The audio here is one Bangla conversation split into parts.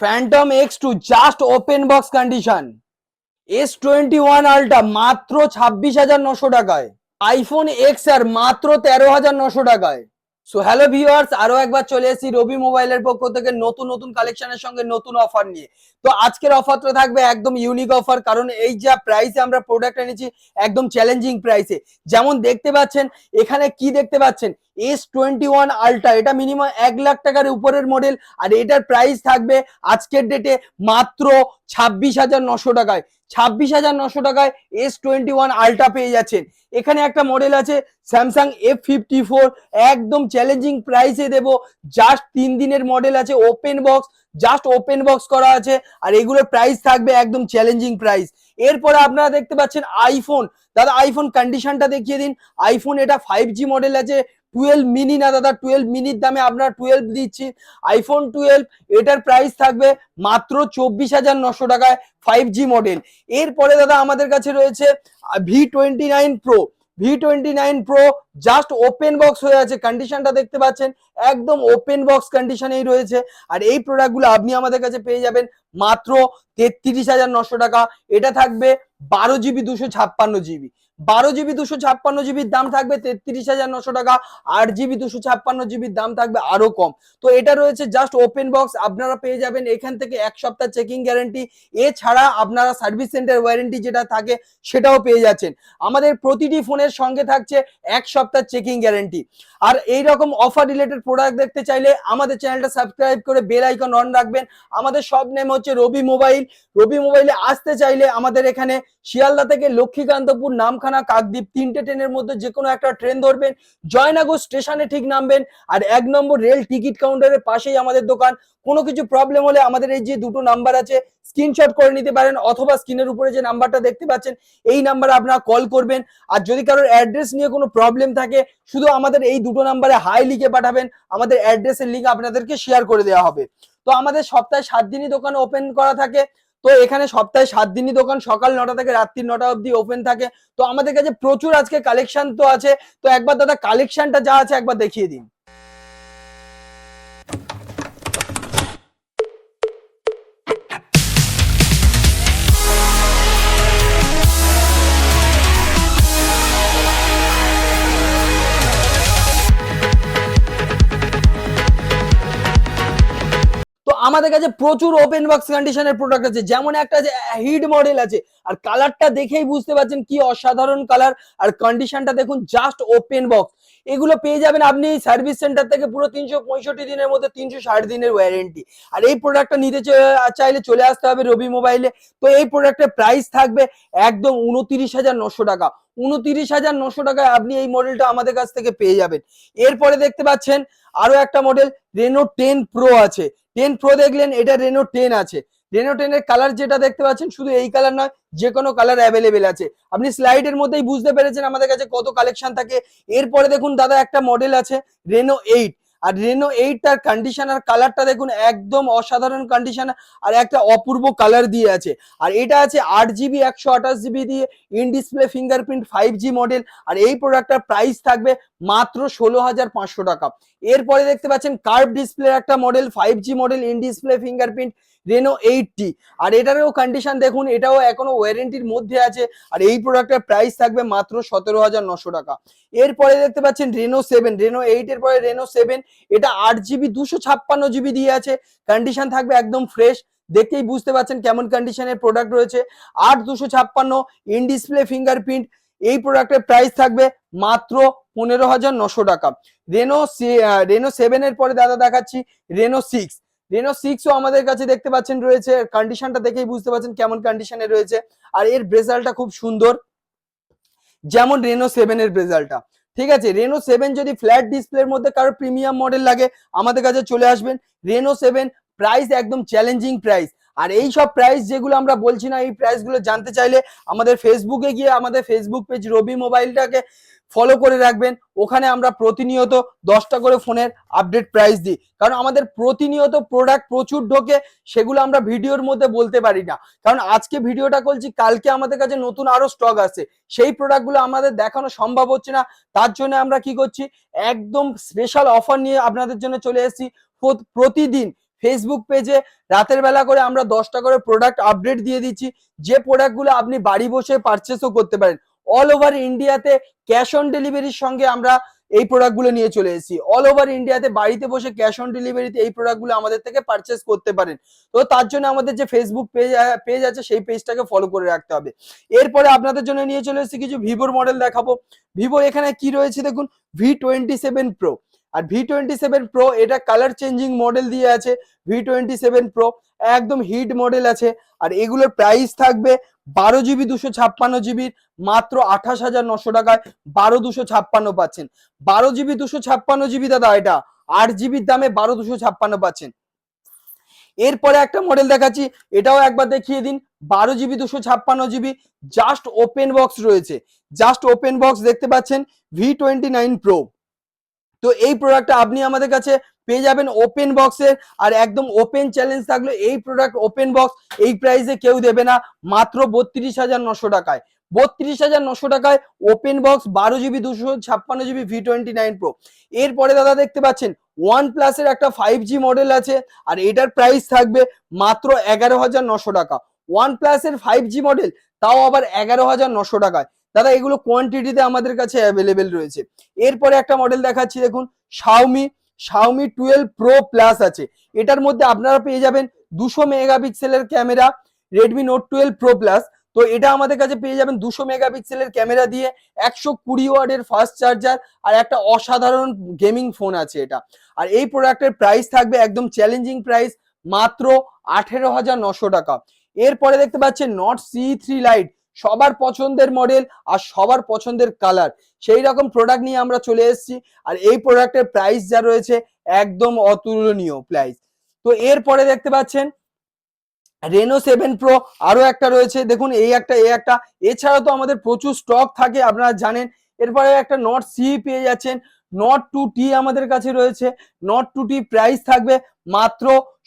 Phantom X two just open box condition S twenty one ultra মাত্র ছাব্বিশ হাজার নশো টাকায়। আইফোন এক্স আর মাত্র তেরো হাজার নশো টাকায়। সো হ্যালো ভিউয়ার্স আরও একবার চলে এসেছি রবি মোবাইলের পক্ষ থেকে নতুন নতুন কালেকশনের সঙ্গে নতুন অফার নিয়ে। তো আজকের অফারটা থাকবে একদম ইউনিক অফার কারণ এই যা প্রাইসে আমরা প্রোডাক্ট এনেছি, একদম চ্যালেঞ্জিং প্রাইসে যেমন দেখতে পাচ্ছেন, এখানে কি দেখতে পাচ্ছেন? এস টোয়েন্টি ওয়ান আলট্রা এটা মিনিমাম এক লাখ টাকার উপরের মডেল আর এটার প্রাইস থাকবে আজকের ডেটে মাত্র ছাব্বিশ হাজার নশো টাকায়। ছাব্বিশ হাজার নশো টাকায় এস টোয়েন্টি ওয়ান আলট্রা পেয়ে যাচ্ছেন। এখানে একটা মডেল আছে স্যামসাং এফ ফিফটি ফোর একদম চ্যালেঞ্জিং প্রাইসে দেবো। জাস্ট তিন দিনের মডেল আছে open box just open box করা আছে, আর এগুলোর প্রাইস থাকবে একদম চ্যালেঞ্জিং প্রাইস এরপরে আপনারা দেখতে পাচ্ছেন আইফোন দাদা আইফোন কন্ডিশনটা দেখিয়ে দিন। আইফোন এটা ফাইভ জি মডেল আছে টুয়েলভ মিনি না দাদা টুয়েলভ মিনির দামে আপনার টুয়েলভ দিচ্ছি। আইফোন টুয়েলভ এটার প্রাইস থাকবে মাত্র চব্বিশ হাজার নশো টাকায় ফাইভ জি মডেল এরপরে দাদা আমাদের কাছে রয়েছে V twenty nine pro V twenty nine pro just open box হয়ে আছে কন্ডিশনটা দেখতে পাচ্ছেন, একদম ওপেন বক্স কন্ডিশনেই রয়েছে। আর এই প্রোডাক্টগুলো আপনি আমাদের কাছে পেয়ে যাবেন মাত্র তেত্রিশ হাজার নশো টাকা। এটা থাকবে বারো জিবি দুশো ছাপ্পান্ন জিবি বারো জিবি দুশো ছাপ্পান্ন জিবির দাম থাকবে তেত্রিশ হাজার নশো টাকা, আট জিবি দুশো ছাপ্পান্ন জিবির দাম থাকবে আরও কম। তো এটা রয়েছে জাস্ট ওপেন বক্স আপনারা পেয়ে যাবেন এখান থেকে এক সপ্তাহ চেকিং গ্যারেন্টি এছাড়া আপনারা সার্ভিস সেন্টার ওয়ারেন্টি যেটা থাকে সেটাও পেয়ে যাচ্ছেন। আমাদের প্রতিটি ফোনের সঙ্গে থাকছে এক সপ্তাহ চেকিং গ্যারেন্টি আর এই রকম অফার রিলেটেড প্রোডাক্ট দেখতে চাইলে আমাদের চ্যানেলটা সাবস্ক্রাইব করে বেল আইকন অন রাখবেন। আমাদের সব নেম হচ্ছে রবি মোবাইল রবি মোবাইলে আসতে চাইলে আমাদের এখানে শিয়ালদা থেকে লক্ষ্মীকান্তপুর, নামখানা, কাকদ্বীপ তিনটে ট্রেনের মধ্যে যে কোনো একটা ট্রেন ধরবেন। জয়নগর স্টেশনে ঠিক নামবেন আর এক নম্বর রেল টিকিট কাউন্টারের পাশেই আমাদের দোকান। কোনো কিছু প্রবলেম হলে আমাদের এই যে দুটো নাম্বার আছে স্ক্রিনশট করে নিতে পারেন অথবা স্ক্রিনের উপরে যে নাম্বারটা দেখতে পাচ্ছেন, এই নাম্বারে আপনারা কল করবেন। আর যদি কারোর অ্যাড্রেস নিয়ে কোনো প্রবলেম থাকে, শুধু আমাদের এই দুটো নাম্বারে হাই লিখে পাঠাবেন। আমাদের অ্যাড্রেসের লিঙ্ক আপনাদেরকে শেয়ার করে দেওয়া হবে। তো আমাদের সপ্তাহে সাত দিনই দোকান ওপেন করা থাকে। তো এখানে সপ্তাহে সাত দিনই দোকান, সকাল নটা থেকে রাত্রি নটা অবধি ওপেন থাকে। তো আমাদের কাছে প্রচুর আজকে কালেকশন তো আছে। তো একবার দাদা কালেকশনটা যা আছে একবার দেখিয়ে দিন। আমাদের কাছে প্রচুর ওপেন বক্স কন্ডিশনের প্রোডাক্ট আছে। যেমন একটা আছে হিট মডেল আছে। আর কালারটা দেখেই বুঝতে পারছেন কি অসাধারণ কালার আর কন্ডিশনটা দেখুন জাস্ট ওপেন বক্স এগুলো পেয়ে যাবেন আপনি সার্ভিস সেন্টার থেকে পুরো তিনশো পঁয়ষট্টি দিনের মধ্যে তিনশো ষাট দিনের ওয়ারেন্টি আর এই প্রোডাক্টটা নিতে চাইলে চলে আসতে হবে রবি মোবাইলে তো এই প্রোডাক্টের প্রাইস থাকবে একদম উনতিরিশ হাজার নশো টাকা। উনতিরিশ হাজার নশো টাকায় আপনি এই মডেলটা আমাদের কাছ থেকে পেয়ে যাবেন। এরপরে দেখতে পাচ্ছেন আরও একটা মডেল রেনো টেন প্রো আছে। টেন প্রো দেখলেন, এটা রেনো টেন আছে। রেনো টেনের কালার যেটা দেখতে পাচ্ছেন, শুধু এই কালার নয় যে কোনো কালার অ্যাভেলেবেল আছে। আপনি স্লাইড এর মধ্যেই বুঝতে পেরেছেন আমাদের কাছে কত কালেকশন থাকে। এরপরে দেখুন, দাদা একটা মডেল আছে রেনো এইট আর রেনো এইট তার কন্ডিশন আর কালারটা দেখুন, একদম অসাধারণ কন্ডিশন আর একটা অপূর্ব কালার দিয়ে আছে। আর এটা আছে আট জিবি একশো আঠাশ জিবি দিয়ে in display fingerprint five G model আর এই প্রোডাক্টটার প্রাইস থাকবে মাত্র ষোলো হাজার পাঁচশো টাকা। এরপরে দেখতে পাচ্ছেন কার্ভ ডিসপ্লে একটা model five G model in display fingerprint Reno eight T আর এটারও কন্ডিশন দেখুন, এটাও এখনও ওয়ারেন্টির মধ্যে আছে। আর এই প্রোডাক্টের প্রাইস থাকবে মাত্র সতেরো হাজার নশো টাকা। এরপরে দেখতে পাচ্ছেন রেনো সেভেন রেনো এইট এর পরে রেনো সেভেন এটা আট জিবি দুশো ছাপ্পান্ন জিবি দিয়ে আছে। কন্ডিশন থাকবে একদম ফ্রেশ দেখতেই বুঝতে পারছেন কেমন কন্ডিশনের প্রোডাক্ট রয়েছে। আট দুশো ছাপ্পান্ন ইন ডিসপ্লে ফিঙ্গারপ্রিন্ট এই প্রোডাক্টের প্রাইস থাকবে মাত্র পনেরো হাজার নশো টাকা। রেনো রেনো সেভেন এর পরে দাদা দেখাচ্ছি রেনো সিক্স রেনো সিক্সও আমাদের কাছে দেখতে পাচ্ছেন রয়েছে। কন্ডিশনটা দেখেই বুঝতে পারছেন কেমন কন্ডিশনে রয়েছে। আর এর ব্রেজালটা খুব সুন্দর। যেমন রেনো সেভেন এর ব্রেজালটা ঠিক আছে? রেনো সেভেন যদি ফ্ল্যাট ডিসপ্লের মধ্যে কারও প্রিমিয়াম মডেল লাগে, আমাদের কাছে চলে আসবেন। রেনো সেভেন প্রাইস একদম চ্যালেঞ্জিং প্রাইস আর এই সব প্রাইস যেগুলো আমরা বলছি না, এই প্রাইসগুলো জানতে চাইলে আমাদের ফেসবুকে গিয়ে, আমাদের ফেসবুক পেজ রবি মোবাইলটাকে ফলো করে রাখবেন। ওখানে আমরা প্রতিনিয়ত দশটা করে ফোনের আপডেট প্রাইস দিই। কারণ আমাদের প্রতিনিয়ত প্রোডাক্ট প্রচুর ঢোকে, সেগুলো আমরা ভিডিওর মধ্যে বলতে পারি না। কারণ আজকে ভিডিওটা করছি, কালকে আমাদের কাছে নতুন আরও স্টক আছে সেই প্রোডাক্টগুলো আমাদের দেখানো সম্ভব হচ্ছে না। তার জন্য আমরা কি করছি, একদম স্পেশাল অফার নিয়ে আপনাদের জন্য চলে এসেছি। প্রতিদিন ফেসবুক পেজে রাতের বেলা করে আমরা দশটা করে প্রোডাক্ট আপডেট দিয়ে দিচ্ছি। যে প্রোডাক্টগুলো আপনি বাড়ি বসে পারচেসও করতে পারেন। অল ওভার ইন্ডিয়াতে ক্যাশ অন ডেলিভারির সঙ্গে আমরা এই প্রোডাক্টগুলো নিয়ে চলে এসেছি। অল ওভার ইন্ডিয়াতে বাড়িতে বসে ক্যাশ অন ডেলিভারিতে এই প্রোডাক্টগুলো আমাদের থেকে পারচেস করতে পারেন। তো তার জন্য আমাদের যে ফেসবুক পেজ পেজ আছে সেই পেজটাকে ফলো করে রাখতে হবে। এরপরে আপনাদের জন্য নিয়ে চলে এসেছি কিছু ভিভোর মডেল দেখাবো। ভিভো এখানে কি রয়েছে দেখুন? ভি টোয়েন্টি সেভেন প্রো আর ভি টোয়েন্টি সেভেন প্রো এটা কালার চেঞ্জিং মডেল দিয়ে আছে। ভি টোয়েন্টি সেভেন প্রো একদম হিট মডেল আছে। আর এগুলোর প্রাইস থাকবে বারো জিবি, দুশো ছাপ্পান্ন জিবির মাত্র আঠাশ হাজার নশো টাকায় বারো দুশো ছাপ্পান্ন পাচ্ছেন। বারো জিবি, দুশো ছাপ্পান্ন জিবি দাদা এটা, আট জিবির দামে বারো দুশো ছাপ্পান্ন পাচ্ছেন। এরপরে একটা মডেল দেখাচ্ছি, এটাও একবার দেখিয়ে দিন। বারো জিবি, দুশো ছাপ্পান্ন জিবি জাস্ট ওপেন বক্স রয়েছে। জাস্ট ওপেন বক্স দেখতে পাচ্ছেন ভি টোয়েন্টি নাইন প্রো তো এই প্রোডাক্টটা আপনি আমাদের কাছে পেয়ে যাবেন ওপেন বক্সের আর একদম ওপেন চ্যালেঞ্জ থাকলে এই প্রোডাক্ট ওপেন বক্স এই প্রাইসে কেউ দেবে না। মাত্র বত্রিশ হাজার নশো টাকায়। বত্রিশ হাজার নশো টাকায় ওপেন বক্স বারো জিবি দুশো ছাপ্পান্ন GB V twenty nine pro এরপরে দাদা দেখতে পাচ্ছেন ওয়ান প্লাসের একটা ফাইভ জি মডেল আছে। আর এটার প্রাইস থাকবে মাত্র এগারো হাজার নশো টাকা। ওয়ান প্লাসের ফাইভ জি মডেল তাও আবার এগারো হাজার নশো টাকায়। দাদা, এগুলো কোয়ান্টিটিতে আমাদের কাছে অ্যাভেলেবেল রয়েছে। এরপরে একটা মডেল দেখাচ্ছি, দেখুন Xiaomi Xiaomi twelve pro plus আছে। এটার মধ্যে আপনারা পেয়ে যাবেন দুশো মেগাপিক্সেলের camera Redmi Note twelve pro plus তো এটা আমাদের কাছে পেয়ে যাবেন দুশো মেগাপিক্সেলের ক্যামেরা দিয়ে একশো কুড়ি ওয়ার্ডের ফাস্ট চার্জার আর একটা অসাধারণ গেমিং ফোন আছে এটা। আর এই প্রোডাক্টের প্রাইস থাকবে একদম চ্যালেঞ্জিং প্রাইস মাত্র আঠেরো হাজার নশো টাকা। এরপরে দেখতে পাচ্ছেন নট সি থ্রি লাইট সবার পছন্দের মডেল আর সবার পছন্দের কালার সেই রকম প্রোডাক্ট নিয়ে আমরা চলে এসেছি আর এই প্রোডাক্টের প্রাইস যা রয়েছে একদম অতুলনীয় প্রাইস তো এরপরে দেখতে পাচ্ছেন রেনো সেভেন প্রো আরও একটা রয়েছে। দেখুন, এই একটা এই একটা। এছাড়া তো আমাদের প্রচুর স্টক থাকে, আপনারা জানেন। এরপরে একটা নট সি পেয়ে যাচ্ছেন। নট টু টি আমাদের কাছে রয়েছে। নট টু টি প্রাইস থাকবে মাত্র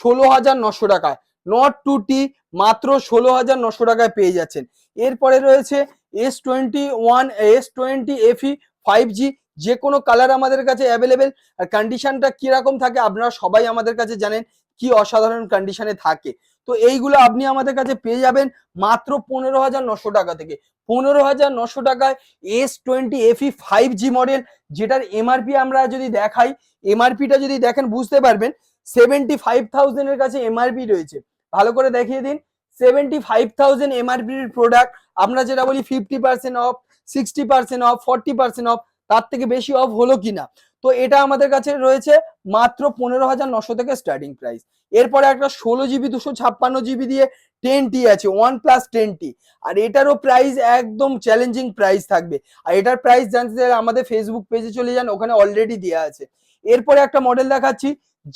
ষোলো হাজার নশো টাকায়। নট টু টি মাত্র ষোলো হাজার নশো টাকায় পেয়ে যাচ্ছেন। এরপরে রয়েছে S twenty one S twenty FE five G যে কোনো কালার আমাদের কাছে অ্যাভেলেবেল আর কন্ডিশনটা কীরকম থাকে আপনারা সবাই আমাদের কাছে জানেন কি অসাধারণ কন্ডিশনে থাকে। তো এইগুলো আপনি আমাদের কাছে পেয়ে যাবেন মাত্র পনেরো হাজার নশো টাকা থেকে। পনেরো হাজার নশো টাকায় S twenty FE five G model যেটার এমআরপি আমরা যদি দেখাই এমআরপিটা যদি দেখেন বুঝতে পারবেন সেভেন্টি ফাইভ থাউজেন্ডের কাছে এমআরপি রয়েছে। ভালো করে দেখিয়ে দিন। সেভেন্টি ফাইভ থাউজেন্ড এমআরপির প্রোডাক্ট আমরা যেটা বলি fifty percent off sixty percent off forty percent off তার থেকে বেশি অফ হলো কিনা? তো এটা আমাদের কাছে রয়েছে মাত্র পনেরো হাজার নশো থেকে স্টার্টিং প্রাইস এরপরে একটা ষোলো জিবি দুশো ছাপ্পান্ন জিবি দিয়ে টেন টি আছে ওয়ান প্লাস টেন টি আর এটারও প্রাইস একদম চ্যালেঞ্জিং প্রাইস থাকবে। আর এটার প্রাইস জানতে চাইলে আমাদের ফেসবুক পেজে চলে যান, ওখানে অলরেডি দেওয়া আছে। এরপরে একটা মডেল দেখাচ্ছি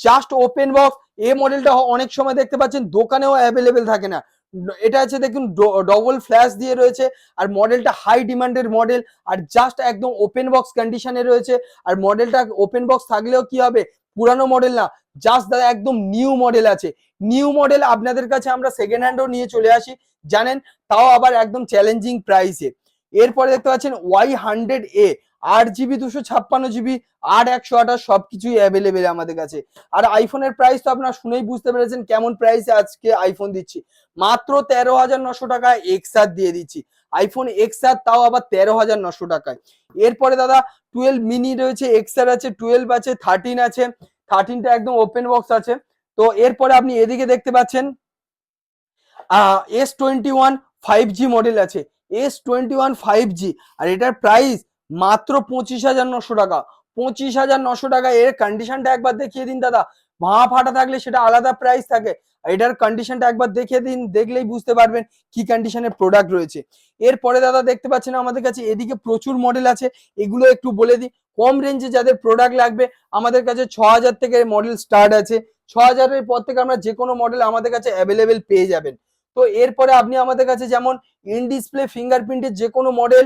জাস্ট ওপেন বক্স এই মডেলটা অনেক সময় দেখতে পাচ্ছেন, দোকানেও অ্যাভেলেবেল থাকে না। এটা আছে দেখুন ডবল ফ্ল্যাশ দিয়ে রয়েছে, আর মডেলটা হাই ডিমান্ডের মডেল আর জাস্ট একদম ওপেন বক্স কন্ডিশনে রয়েছে, আর মডেলটা ওপেন বক্স থাকলেও কি হবে? পুরানো মডেল না জাস্ট দাদা একদম নিউ মডেল আছে। নিউ মডেল আপনাদের কাছে আমরা সেকেন্ড হ্যান্ডও নিয়ে চলে আসি, জানেন? তাও আবার একদম চ্যালেঞ্জিং প্রাইসে এরপরে দেখতে পাচ্ছেন ওয়াই হান্ড্রেড এ আট জিবি দুশো ছাপ্পান্ন জিবি আট, একশো আঠাশ, সবকিছুই অ্যাভেলেবেল আমাদের কাছে। আর আইফোনের প্রাইস তো আপনারা শুনেই বুঝতে পেরেছেন কেমন প্রাইসে আজকে আইফোন দিচ্ছি। মাত্র তেরো হাজার নশো টাকায় এক্সার দিয়ে দিচ্ছি। আইফোন এক্সার তাও আবার তেরো হাজার নশো টাকায়। এরপরে দাদা টুয়েলভ মিনি রয়েছে এক্সার আছে টুয়েলভ আছে থার্টিন আছে। থার্টিনটা একদম ওপেন বক্স আছে। তো এরপরে আপনি এদিকে দেখতে পাচ্ছেন S twenty one five G model আছে। S twenty one five G আর এটার প্রাইস মাত্র পঁচিশ হাজার নশো টাকা। পঁচিশ হাজার নশো টাকা, এর কন্ডিশনটা একবার দেখিয়ে দিন দাদা। ভাঁ ফাটা থাকলে সেটা আলাদা প্রাইস থাকে। এটার কন্ডিশনটা একবার দেখিয়ে দিন, দেখলেই বুঝতে পারবেন কি কন্ডিশনের প্রোডাক্ট রয়েছে। এরপরে দাদা দেখতে পাচ্ছেন আমাদের কাছে এদিকে প্রচুর মডেল আছে। এগুলো একটু বলে দিই। কম রেঞ্জে যাদের প্রোডাক্ট লাগবে, আমাদের কাছে ছ হাজার থেকে মডেল স্টার্ট আছে। ছ হাজারের পর থেকে আমরা যে কোনো মডেল আমাদের কাছে অ্যাভেলেবেল পেয়ে যাবেন। তো এরপরে আপনি আমাদের কাছে যেমন ইন ডিসপ্লে ফিঙ্গারপ্রিন্টের যে কোনো মডেল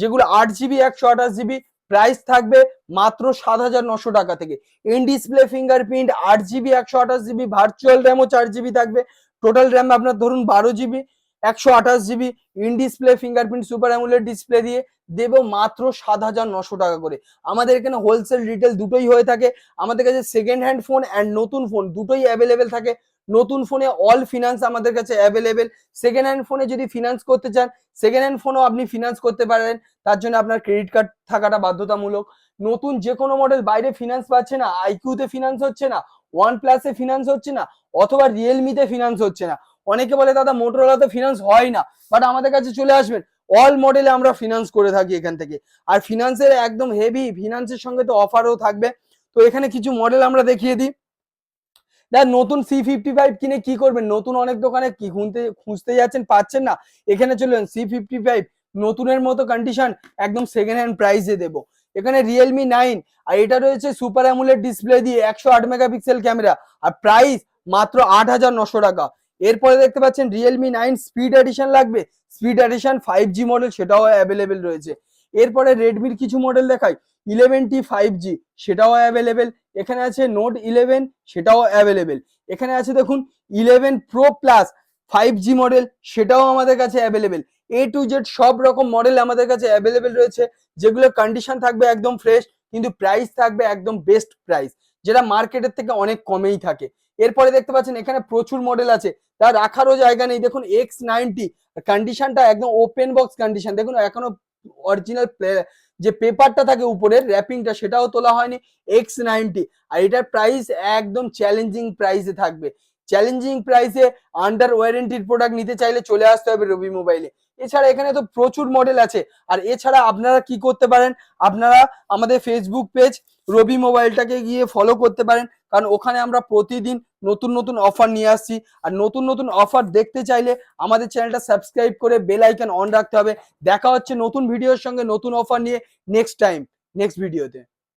যেগুলো আট জিবি, একশো আঠাশ জিবি প্রাইস থাকবে মাত্র সাত হাজার নশো টাকা থেকে। ইন ডিসপ্লে ফিঙ্গারপ্রিন্ট আট জিবি, একশো আঠাশ জিবি ভার্চুয়াল র্যামও চার জিবি থাকবে। টোটাল র্যাম আপনার ধরুন বারো জিবি, একশো আঠাশ GB. In display fingerprint super AMOLED display দিয়ে দেব মাত্র সাত হাজার নশো টাকা করে। আমাদের এখানে হোলসেল রিটেল দুটোই হয়ে থাকে। আমাদের কাছে সেকেন্ড হ্যান্ড ফোন অ্যান্ড নতুন ফোন দুটোই অ্যাভেলেবেল থাকে। নতুন ফোনে অল ফিনান্স আমাদের কাছে অ্যাভেলেবেল সেকেন্ড হ্যান্ড ফোনে যদি ফিনান্স করতে চান সেকেন্ড হ্যান্ড ফোনও আপনি ফিনান্স করতে পারেন। তার জন্য আপনার ক্রেডিট কার্ড থাকাটা বাধ্যতামূলক। নতুন যে কোনো মডেল বাইরে ফিনান্স পাচ্ছে না আইকিউতে ফিনান্স হচ্ছে না ওয়ান প্লাসে ফিনান্স হচ্ছে না, অথবা রিয়েলমিতে ফিনান্স হচ্ছে না। অনেকে বলে, দাদা মোটরোলাতে ফিনান্স হয় না। বাট আমাদের কাছে চলে আসবেন। অল মডেলে আমরা ফিনান্স করে থাকি এখান থেকে। আর ফিনান্সের একদম হেভি ফিনান্সের সঙ্গে তো অফারও থাকবে। তো এখানে কিছু মডেল আমরা দেখিয়ে দিই। দেখ, নতুন সি ফিফটি ফাইভ কিনে কি করবেন? নতুন অনেক দোকানে কি খুঁজতে খুঁজতে যাচ্ছেন, পাচ্ছেন না। এখানে চলবেন সি ফিফটি ফাইভ নতুনের মতো কন্ডিশন একদম সেকেন্ড হ্যান্ড প্রাইসে দেবো। এখানে রিয়েলমি নাইন আর এটা রয়েছে সুপার অ্যামুলেট ডিসপ্লে দিয়ে একশো আট মেগাপিক্সেল ক্যামেরা আর প্রাইস মাত্র আট হাজার নশো টাকা। এরপরে দেখতে পাচ্ছেন রিয়েলমি নাইন স্পিড এডিশন লাগবে। Speed edition five G model সেটাও অ্যাভেলেবেল রয়েছে। এরপরে রেডমির কিছু মডেল দেখাই। ইলেভেন টি ফাইভ জি সেটাও অ্যাভেলেবেল এখানে আছে নোট ইলেভেন সেটাও অ্যাভেলেবেল এখানে আছে দেখুন eleven pro plus five G model সেটাও আমাদের কাছে অ্যাভেলেবেল এ টু জেড সব রকম মডেল আমাদের কাছে অ্যাভেলেবেল রয়েছে, যেগুলো কন্ডিশন থাকবে একদম ফ্রেশ কিন্তু প্রাইস থাকবে একদম বেস্ট প্রাইস যেটা মার্কেটের থেকে অনেক কমেই থাকে। এরপরে দেখতে পাচ্ছেন, এখানে প্রচুর মডেল আছে, তা রাখারও জায়গা নেই। দেখুন এক্স নাইনটি কন্ডিশনটা একদম ওপেন বক্স কন্ডিশন দেখুন, এখনও অরিজিনাল যে পেপারটা থাকে উপরের র্যাপিংটা সেটাও তোলা হয়নি এক্স নাইনটি আর এটার প্রাইস একদম চ্যালেঞ্জিং প্রাইসে থাকবে। চ্যালেঞ্জিং প্রাইসে আন্ডার ওয়ারেন্টির প্রোডাক্ট নিতে চাইলে চলে আসতে হবে রবি মোবাইলে এছাড়া এখানে তো প্রচুর মডেল আছে। আর এছাড়া আপনারা কি করতে পারেন? আপনারা আমাদের ফেসবুক পেজ রবি মোবাইলটাকে গিয়ে ফলো করতে পারেন। কারণ ওখানে আমরা প্রতিদিন নতুন নতুন অফার নিয়ে আসছি। আর নতুন নতুন অফার দেখতে চাইলে আমাদের চ্যানেলটা সাবস্ক্রাইব করে বেল আইকন অন রাখতে হবে। দেখা হচ্ছে নতুন ভিডিওর সঙ্গে নতুন অফার নিয়ে নেক্সট টাইম নেক্সট ভিডিওতে